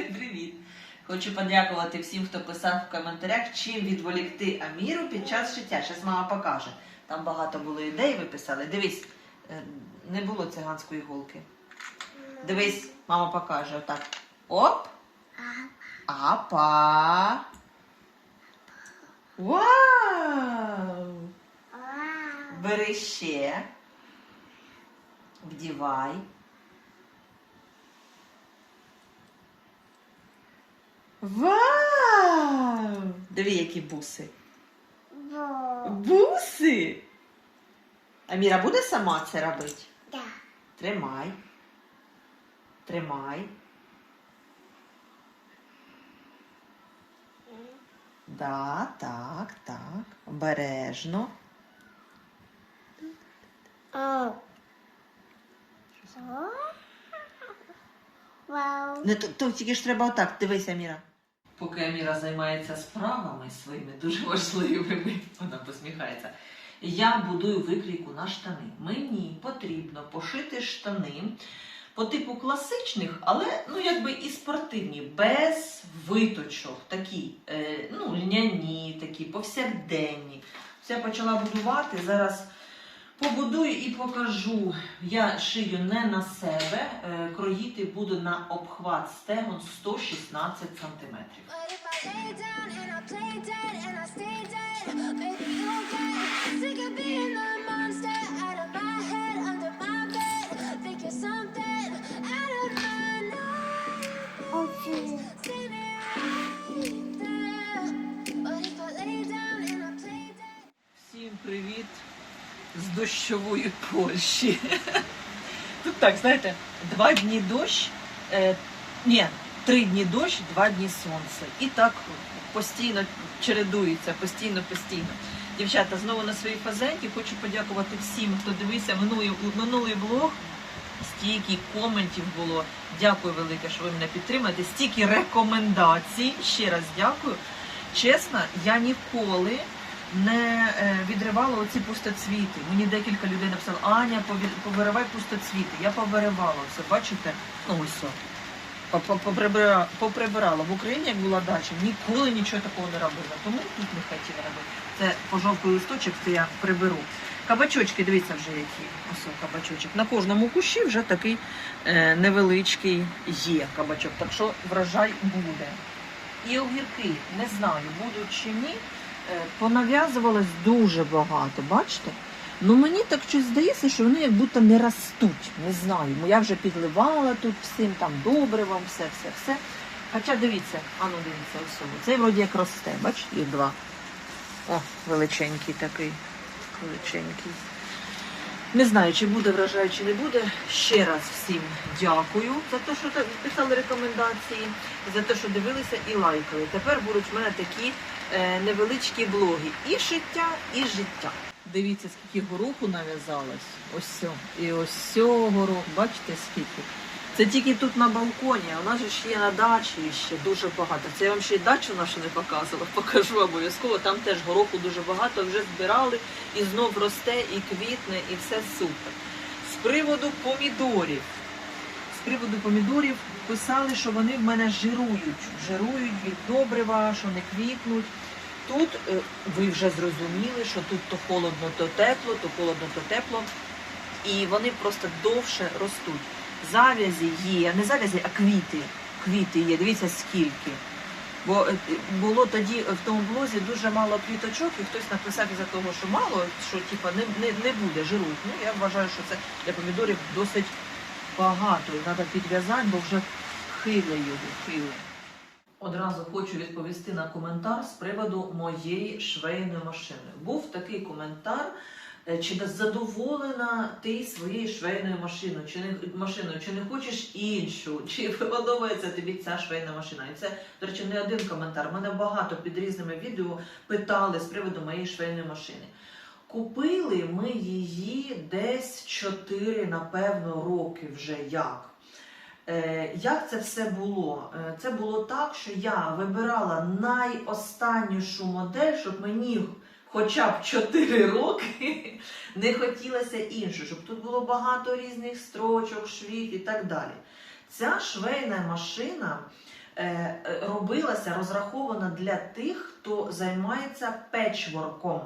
Привіт! Хочу подякувати всім, хто писав в коментарях, чим відволікти Аміру під час життя. Зараз мама покаже. Там багато було ідей, ви писали. Дивись, е, не було циганської голки. Дивись, мама покаже. Отак. Оп. Апа. Вау! Бери ще. Вдівай. Вау! Диви, які буси. Буси! Аміра буде сама це робити? Да. Тримай. Тримай. Да, так, так. Обережно. О. Вау. Не, то, то тільки ж треба отак, дивись, Аміра. Поки Аміра займається справами своїми дуже важливими, вона посміхається. Я будую викрійку на штани. Мені потрібно пошити штани по типу класичних, але ну якби і спортивні, без виточок, такі, е, ну, льняні, такі, повсякденні. Все почала будувати. Зараз побудую і покажу. Я шию не на себе, е, кроїти буду на обхват стегон 116 сантиметрів. But if I lay down and I play dead and I stay dead, maybe you'll get sick of being the monster out of my head, under my bed. Think you're something out of my nightmares. Очень. See me right there. But if I lay down and I play dead. Всім привіт з дощової Польщі. Тут так, знаєте, два дні дощ, е, ні, три дні дощ, два дні сонце. І так постійно чередується, постійно, постійно. Дівчата, знову на своїй фазенті хочу подякувати всім, хто дивився минулий, минулий блог. Стільки коментів було. Дякую велике, що ви мене підтримуєте. Стільки рекомендацій. Ще раз дякую. Чесно, я ніколи не е, відривала оці пустоцвіти. Мені декілька людей написали, Аня, повиривай пустоцвіти. Я повиривала все, бачите? Ну ось. все. По- по- Поприбирала в Україні, як була дача, ніколи нічого такого не робила. Тому тут не хотіла робити. Це пожовклий листочок, це я приберу. Кабачочки, дивіться вже які. Ось кабачочок. На кожному кущі вже такий е, невеличкий є кабачок. Так що врожай буде. І огірки, не знаю, будуть чи ні. Е, Понав'язувалось дуже багато, бачите? Ну мені так щось здається, що вони як будто не ростуть. Не знаю. Я вже підливала тут всім там добривом, все, все, все. Хоча дивіться, а ну дивіться, ось. Цей вроді як росте, бачите, їх два. О, величенький такий. Величенький. Не знаю, чи буде врожай, чи не буде. Ще раз всім дякую за те, що писали рекомендації, за те, що дивилися і лайкали. Тепер будуть в мене такі е, невеличкі блоги. І життя, і життя. Дивіться, скільки гороху нав'язалось. Ось сьо. І ось сьо горох. Бачите, скільки? Це тільки тут на балконі, у нас ж є на дачі ще дуже багато. Це я вам ще й дачу нашу не показувала, покажу обов'язково. Там теж гороху дуже багато, вже збирали і знов росте, і квітне, і все супер. З приводу помідорів. З приводу помідорів писали, що вони в мене жирують. Жирують від добрива, що не квітнуть. Тут е, ви вже зрозуміли, що тут то холодно, то тепло, то холодно, то тепло. І вони просто довше ростуть. Зав'язі є, не зав'язі, а квіти. Квіти є. Дивіться скільки. Бо е, було тоді в тому блозі дуже мало квіточок, і хтось написав із-за того, що мало, що типа не, не, не буде жируть. Ну я вважаю, що це для помідорів досить багато. І треба підв'язати, бо вже хиле його, хиле. Одразу хочу відповісти на коментар з приводу моєї швейної машини. Був такий коментар. Е, Чи задоволена ти своєю швейною машиною, чи не машиною, чи не хочеш іншу, чи подобається тобі ця швейна машина? І це, до речі, не один коментар. Мене багато під різними відео питали з приводу моєї швейної машини. Купили ми її десь 4, напевно, роки вже як. Е, Як це все було? Е, Це було так, що я вибирала найостаннішу модель, щоб мені хоча б 4 роки не хотілося іншу, щоб тут було багато різних строчок, швів і так далі. Ця швейна машина е, робилася, розрахована для тих, хто займається печворком.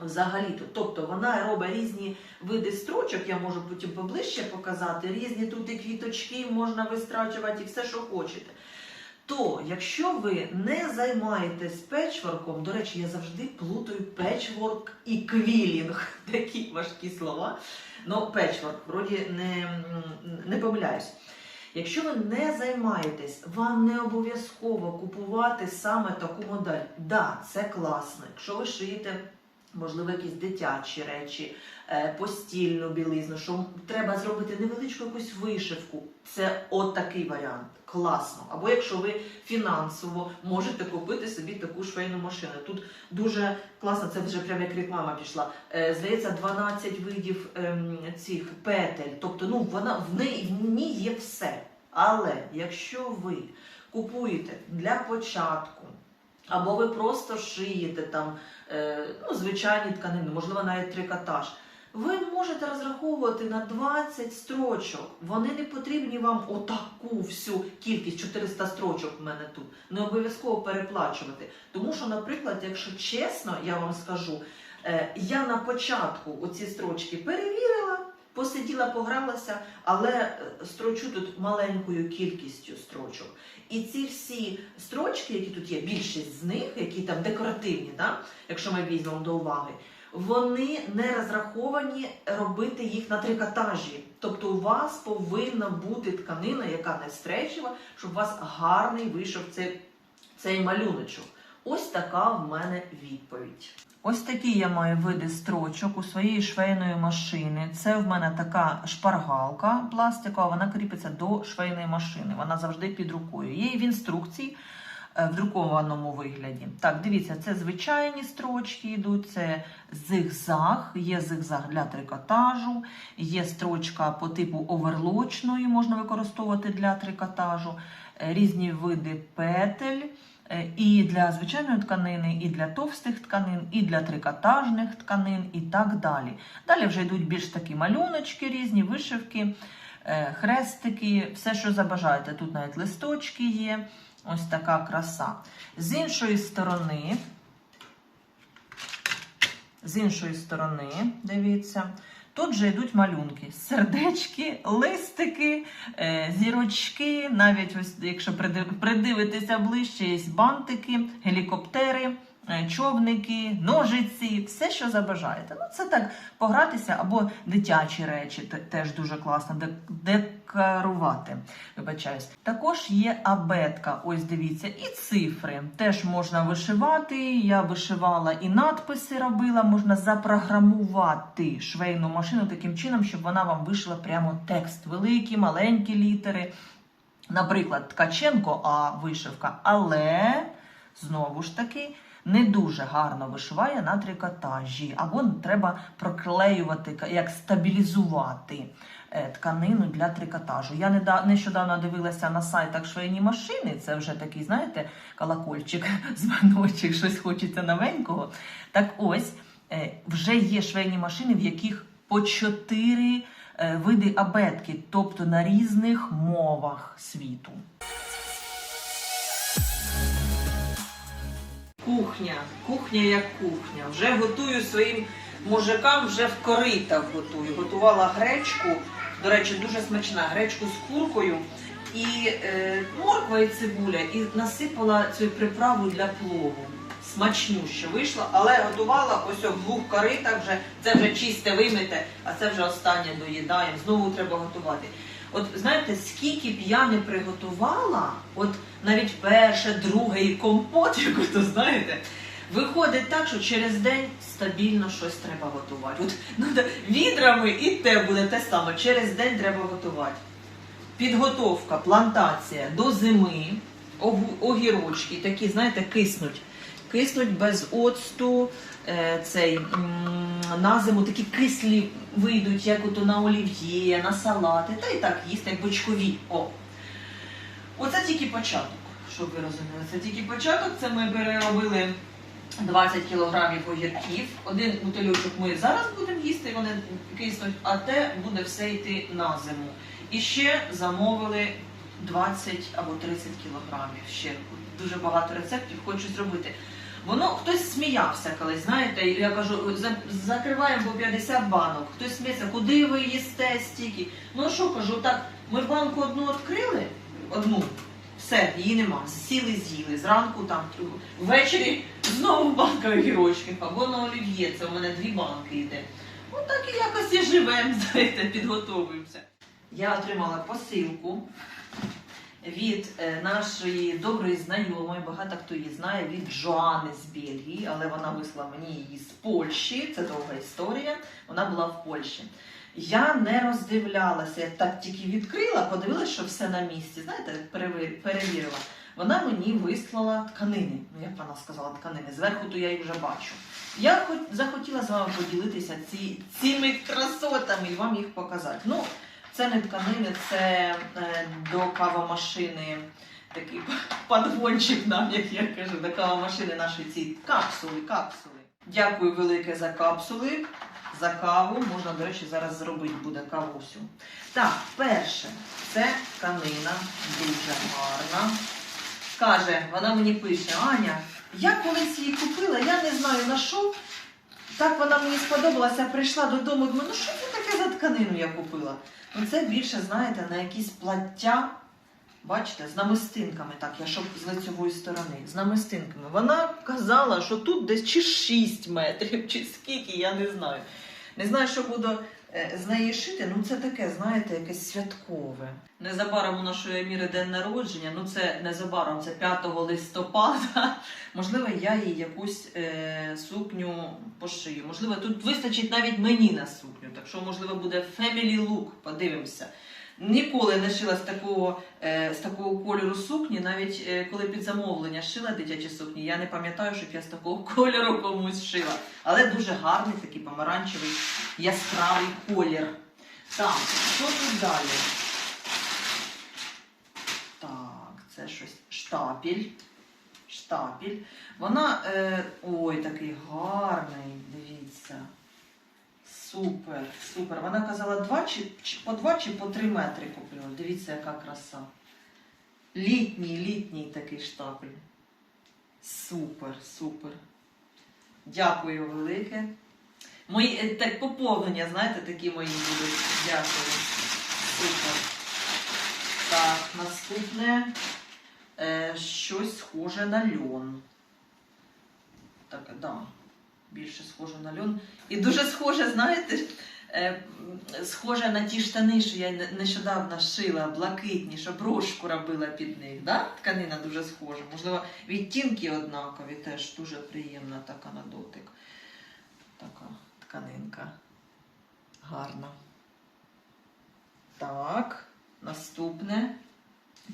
Взагалі-то, тобто вона робить різні види строчок, я можу потім поближче показати, різні тут і квіточки можна вистрачувати і все, що хочете. То, якщо ви не займаєтесь печворком, до речі, я завжди плутаю печворк і квілінг, такі важкі слова. Ну, печворк, вроді не, не помиляюсь. Якщо ви не займаєтесь, вам не обов'язково купувати саме таку модель. Да, це класно. Якщо ви шиєте, можливо, якісь дитячі речі, е, постільну білизну, що треба зробити невеличку якусь вишивку. Це от такий варіант. Класно. Або якщо ви фінансово можете купити собі таку швейну машину. Тут дуже класно, це вже прямо як реклама пішла. Е, здається, 12 видів ем, цих петель. Тобто, ну вона в неї в ній є все. Але якщо ви купуєте для початку, або ви просто шиєте там ну, звичайні тканини, можливо, навіть трикотаж. Ви можете розраховувати на 20 строчок. Вони не потрібні вам отаку всю кількість 400 строчок в мене тут. Не обов'язково переплачувати. Тому що, наприклад, якщо чесно, я вам скажу, е, я на початку оці строчки перевірила, посиділа, погралася, але е, строчу тут маленькою кількістю строчок. І ці всі строчки, які тут є, більшість з них, які там декоративні, да? якщо ми візьмемо до уваги, вони не розраховані робити їх на трикотажі. Тобто у вас повинна бути тканина, яка не стречива, щоб у вас гарний вийшов цей, цей малюночок. Ось така в мене відповідь. Ось такі я маю види строчок у своєї швейної машини. Це в мене така шпаргалка пластикова, вона кріпиться до швейної машини. Вона завжди під рукою. Є і в інструкції е, в друкованому вигляді. Так, дивіться, це звичайні строчки йдуть, це зигзаг, є зигзаг для трикотажу, є строчка по типу оверлочної, можна використовувати для трикотажу, е, різні види петель. Е, І для звичайної тканини, і для товстих тканин, і для трикотажних тканин, і так далі. Далі вже йдуть більш такі малюночки, різні вишивки, е, хрестики, все, що забажаєте. Тут навіть листочки є. Ось така краса. З іншої сторони, з іншої сторони, дивіться, тут же йдуть малюнки: сердечки, листики, е, зірочки, навіть ось, якщо придив- придивитися ближче, є бантики, гелікоптери. Е, Човники, ножиці, все, що забажаєте. Ну, це так погратися, або дитячі речі те- теж дуже класно де- декорувати. Вибачаюсь. Також є абетка. Ось дивіться, і цифри. Теж можна вишивати. Я вишивала і надписи робила. Можна запрограмувати швейну машину таким чином, щоб вона вам вишила прямо текст. Великі, маленькі літери. Наприклад, Ткаченко А вишивка, але знову ж таки. Не дуже гарно вишиває на трикотажі, або треба проклеювати, як стабілізувати е, тканину для трикотажу. Я нещодавно дивилася на сайтах швейні машини. Це вже такий, знаєте, колокольчик, дзвоночок, щось хочеться новенького. Так ось е, вже є швейні машини, в яких по чотири е, види абетки, тобто на різних мовах світу. Кухня, кухня як кухня. Вже готую своїм мужикам, вже в коритах готую. Готувала гречку. До речі, дуже смачна гречку з куркою і е, морква і цибуля, і насипала цю приправу для плову. Смачнюще вийшло, але готувала ось в двох коритах вже. Це вже чисте вимите, а це вже останнє доїдаємо. Знову треба готувати. От знаєте, скільки б я не приготувала, от навіть перше, друге і компот, як то знаєте, виходить так, що через день стабільно щось треба готувати. От ну, да, відрами і те буде те саме. Через день треба готувати. Підготовка, плантація до зими, огірочки, такі, знаєте, киснуть. Киснуть без оцту, е, цей, на зиму такі кислі вийдуть, як ото на олів'є, на салати, та і так їсти, як бочкові. О. Оце тільки початок, щоб ви розуміли. Це тільки початок. Це ми переробили 20 кілограмів огірків. Один бутильочок ми зараз будемо їсти, вони киснуть, а те буде все йти на зиму. І ще замовили 20 або 30 кілограмів. Ще дуже багато рецептів хочу зробити. Воно хтось сміявся колись, знаєте, я кажу, закриваємо по 50 банок. Хтось сміється, куди ви їсте стільки? Ну що кажу, так, ми банку одну відкрили, одну, все, її нема. Сіли, з'їли. Зранку там ввечері знову банка огірочків або на олів'є. Це у мене дві банки йде. Ну так і якось і живемо, знаєте, підготовуємося. Я отримала посилку від е, нашої доброї знайомої, багато хто її знає, від Жоани з Бельгії, але вона вислала мені її з Польщі. Це довга історія. Вона була в Польщі. Я не роздивлялася, я так тільки відкрила, подивилася, що все на місці. Знаєте, перевірила. Вона мені вислала тканини. Ну, як вона сказала, тканини. Зверху то я їх вже бачу. Я захотіла з вами поділитися ці, цими красотами і вам їх показати. Ну, це не тканини, це е, до кавомашини такий подгончик нам, як я кажу, до кавомашини нашої ці капсули, капсули. Дякую велике за капсули, за каву. Можна, до речі, зараз зробити буде кавусю. Так, перше, це тканина дуже гарна. Каже, вона мені пише, Аня, я колись її купила, я не знаю на що. Так вона мені сподобалася, прийшла додому, думаю, ну що це таке за тканину я купила? Ну це більше, знаєте, на якісь плаття. Бачите, з намистинками, так, я щоб з лицевої сторони, з намистинками. Вона казала, що тут десь чи 6 метрів, чи скільки, я не знаю. Не знаю, що буду з неї шити, ну це таке, знаєте, якесь святкове. Незабаром у нашої міри день народження, ну це незабаром, це 5 листопада. Можливо, я їй якусь е, сукню пошию. Можливо, тут вистачить навіть мені на сукню. Так що, можливо, буде family look, подивимося. Ніколи не шила з такого, е, з такого кольору сукні, навіть е, коли під замовлення шила дитячі сукні, я не пам'ятаю, щоб я з такого кольору комусь шила. Але дуже гарний такий помаранчевий яскравий колір. Так, що тут далі? Так, це щось штапіль. Штапіль. Вона. Е, ой, такий гарний, дивіться. Супер, супер. Вона казала два чи, чи по два чи по три метри купила. Дивіться, яка краса. Літній, літній такий штапель. Супер, супер. Дякую велике. Мої е, так поповнення, знаєте, такі мої будуть. Дякую. Супер. Так, наступне е, щось схоже на льон. Так, да, більше схоже на льон. І дуже схоже, знаєте, е, схоже на ті штани, що я нещодавно шила, блакитні, що брошку робила під них. Да? Тканина дуже схожа. Можливо, відтінки однакові, теж дуже приємна така на дотик. Така тканинка. Гарна. Так, наступне.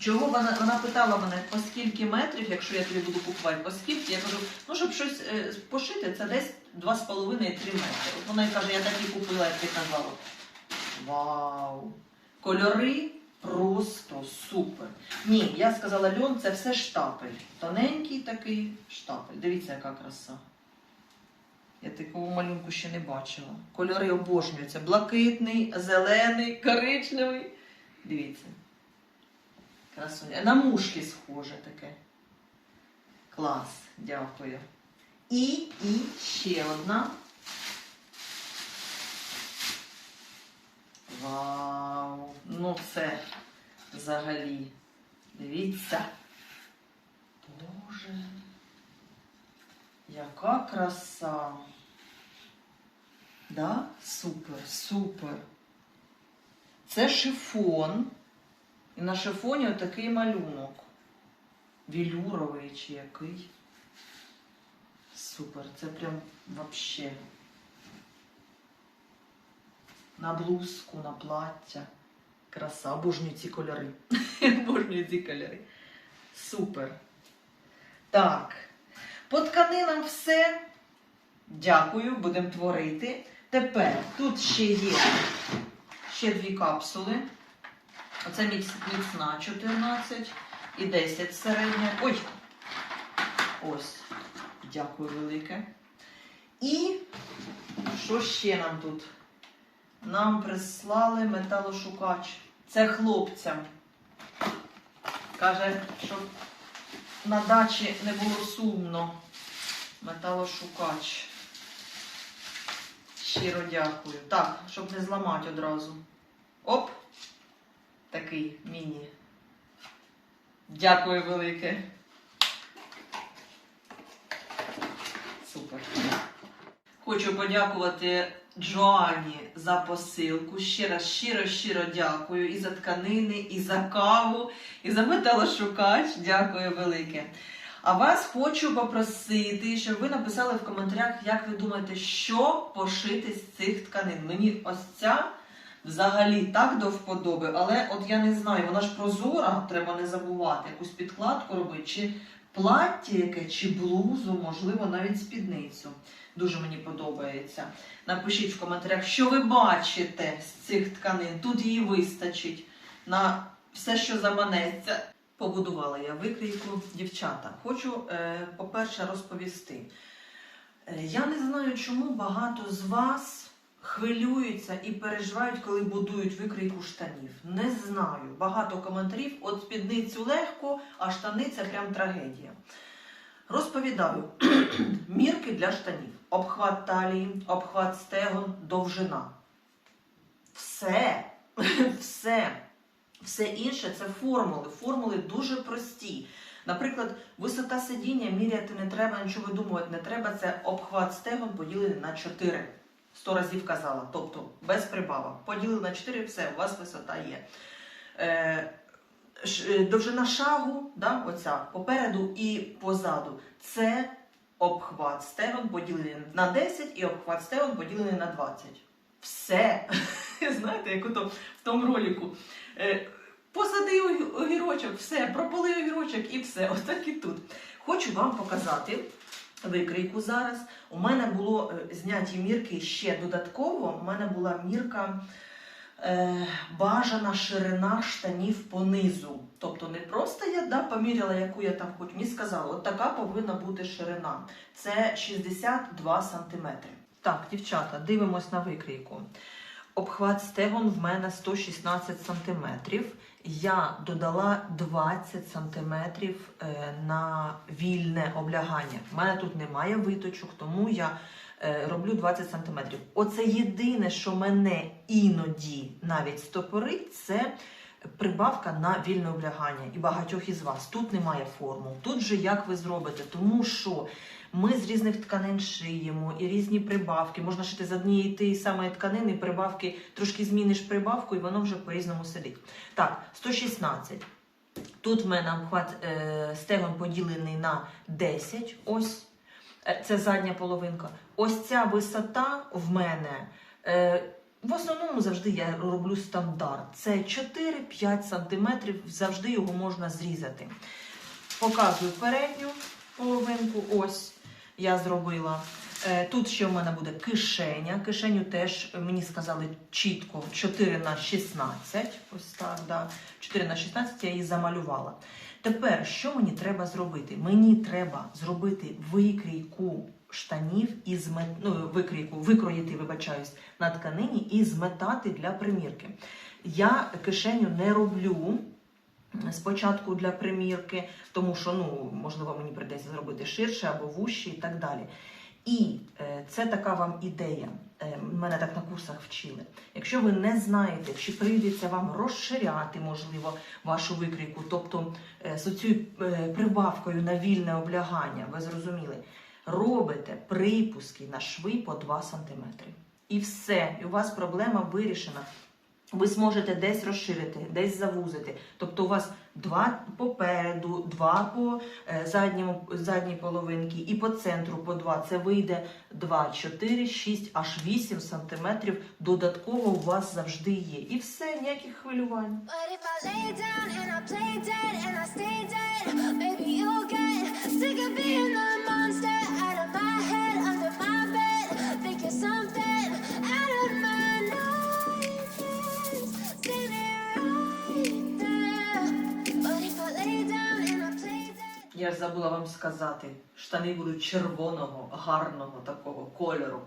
Чого вона, вона питала мене, по скільки метрів, якщо я тобі буду купувати, по скільки, я кажу, ну щоб щось е, пошити, це десь 2,5-3 метри. От вона й каже, я так і купила, як ти казала. Вау! Кольори просто супер. Ні, я сказала, льон це все штапель. Тоненький такий штапель. Дивіться, яка краса. Я такого малюнку ще не бачила. Кольори обожнюються. Блакитний, зелений, коричневий. Дивіться. Красуня. На мушки схоже таке. Клас, дякую. І, і ще одна. Вау! Ну це взагалі. Дивіться. Боже. Яка краса. Да? Супер, супер. Це шифон. І на шифоні отакий малюнок. Вілюровий чи який. Супер, це прям вообще. На блузку, на плаття. Краса, обожнюю ці кольори. Обожнюю ці кольори. Супер. Так. По тканинам все. Дякую, будемо творити. Тепер тут ще є ще дві капсули. Оце міцна 14 і 10 середня. Ой! Ось. Дякую велике. І що ще нам тут? Нам прислали металошукач. Це хлопцям. Каже, щоб на дачі не було сумно. Металошукач. Щиро дякую. Так, щоб не зламати одразу. Оп! Такий міні. Дякую велике. Супер. Хочу подякувати Джоані за посилку. Ще раз щиро щиро дякую і за тканини, і за каву, і за металошукач. Дякую велике. А вас хочу попросити, щоб ви написали в коментарях, як ви думаєте, що пошити з цих тканин. Мені ось ця взагалі так до вподоби, але от я не знаю, вона ж прозора, треба не забувати, якусь підкладку робити, чи плаття яке, чи блузу, можливо, навіть спідницю. Дуже мені подобається. Напишіть в коментарях, що ви бачите з цих тканин. Тут її вистачить на все, що заманеться. Побудувала я викрійку дівчата. Хочу, е, по-перше, розповісти. Е, Я не знаю, чому багато з вас хвилюються і переживають, коли будують викрійку штанів. Не знаю. Багато коментарів. От спідницю легко, а штани це прям трагедія. Розповідаю мірки для штанів: обхват талії, обхват стегон, довжина. Все, все. Все інше це формули. Формули дуже прості. Наприклад, висота сидіння міряти не треба, нічого видумувати не треба. Це обхват стегон поділений на 4. Сто разів казала. Тобто без прибавок. Поділили на 4, все, у вас висота є. Е, е, довжина шагу, да, оця, попереду і позаду. Це обхват стегон поділений на 10 і обхват стегон поділений на 20. Все. Знаєте, як ото в тому ролику. Е, Посади огірочок, все, прополи огірочок і все. Отак і тут. Хочу вам показати викрійку зараз. У мене було е, зняті мірки ще додатково. У мене була мірка е, бажана ширина штанів понизу. Тобто не просто я да, поміряла, яку я там хочу. Мені сказали, от така повинна бути ширина. Це 62 сантиметри. Так, дівчата, дивимось на викрійку. Обхват стегон в мене 116 сантиметрів. Я додала 20 сантиметрів е, на вільне облягання. У мене тут немає виточок, тому я е, роблю 20 сантиметрів. Оце єдине, що мене іноді навіть стопорить, це прибавка на вільне облягання. І багатьох із вас тут немає формул. Тут же як ви зробите, тому що ми з різних тканин шиємо і різні прибавки. Можна шити з однієї тієї самої тканини, прибавки трошки зміниш прибавку, і воно вже по-різному сидить. Так, 116. Тут в мене обхват е, стегон поділений на 10. Ось Е, це задня половинка. Ось ця висота в мене. Е, в основному завжди я роблю стандарт. Це 4-5 см, завжди його можна зрізати. Показую передню половинку. Ось я зробила. Е, Тут ще в мене буде кишеня. Кишеню теж е, мені сказали чітко 4 на 16. Ось так, да. 4 на 16 я її замалювала. Тепер, що мені треба зробити? Мені треба зробити викрійку штанів і зме... ну, викрійку, викроїти, вибачаюсь, на тканині і зметати для примірки. Я кишеню не роблю спочатку для примірки, тому що ну, можливо мені прийдеться зробити ширше або вужче і так далі. І е, це така вам ідея. Е, мене так на курсах вчили. Якщо ви не знаєте, чи прийдеться вам розширяти, можливо, вашу викрійку, тобто е, з цією прибавкою на вільне облягання, ви зрозуміли, робите припуски на шви по 2 см. І все, і у вас проблема вирішена. Ви зможете десь розширити, десь завузити. Тобто у вас два попереду, два по е, задньому, задній половинці і по центру по два. Це вийде 2, 4, 6, аж 8 сантиметрів. Додатково у вас завжди є. І все, ніяких хвилювань. Я ж забула вам сказати, штани будуть червоного, гарного такого кольору.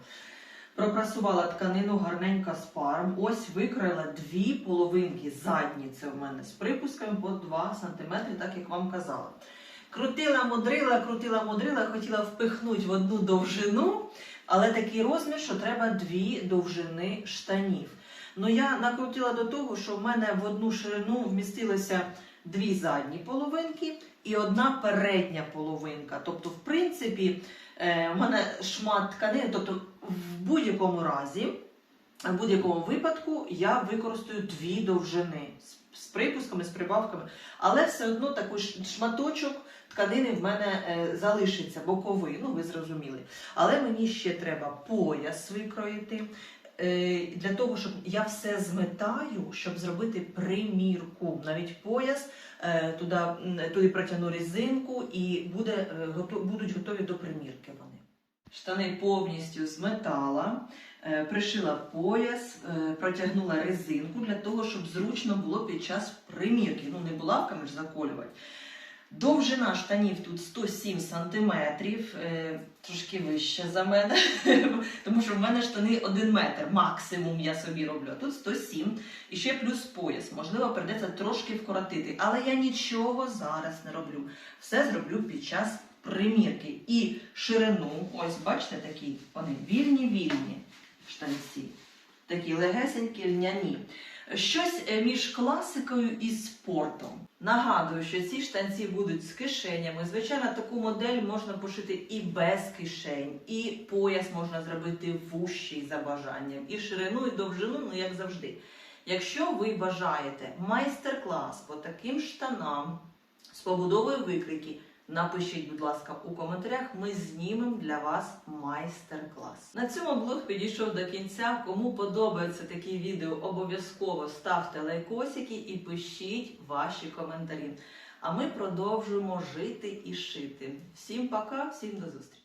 Пропрасувала тканину гарненько з паром. Ось викроїла дві половинки задні. Це в мене з припусками по 2 см, так як вам казала. Крутила, мудрила, крутила, мудрила, хотіла впихнути в одну довжину, але такий розмір, що треба дві довжини штанів. Ну я накрутила до того, що в мене в одну ширину вмістилося дві задні половинки і одна передня половинка. Тобто, в принципі, е, в мене шмат тканини, тобто в будь-якому разі, в будь-якому випадку я використаю дві довжини з, припусками, з прибавками, але все одно такий шматочок тканини в мене е, залишиться боковий, ну ви зрозуміли. Але мені ще треба пояс викроїти. Е, Для того, щоб я все зметаю, щоб зробити примірку. Навіть пояс е, туди, туди протягну резинку і буде, е, будуть готові до примірки вони. Штани повністю зметала, пришила пояс, протягнула резинку для того, щоб зручно було під час примірки. Ну, не булавками ж заколювати. Довжина штанів тут 107 см, трошки вище за мене, тому що в мене штани 1 метр, максимум я собі роблю, а тут 107 і ще плюс пояс. Можливо, прийдеться трошки вкоротити, але я нічого зараз не роблю. Все зроблю під час примірки. І ширину, ось бачите, такі вони вільні-вільні штанці, такі легесенькі, льняні. Щось е, між класикою і спортом. Нагадую, що ці штанці будуть з кишенями. Звичайно, таку модель можна пошити і без кишень, і пояс можна зробити вущий за бажанням, і ширину, і довжину, ну як завжди. Якщо ви бажаєте майстер-клас по таким штанам з побудовою викрики, напишіть, будь ласка, у коментарях. Ми знімемо для вас майстер-клас. На цьому блог підійшов до кінця. Кому подобаються такі відео, обов'язково ставте лайкосики і пишіть ваші коментарі. А ми продовжуємо жити і шити. Всім пока, всім до зустрічі!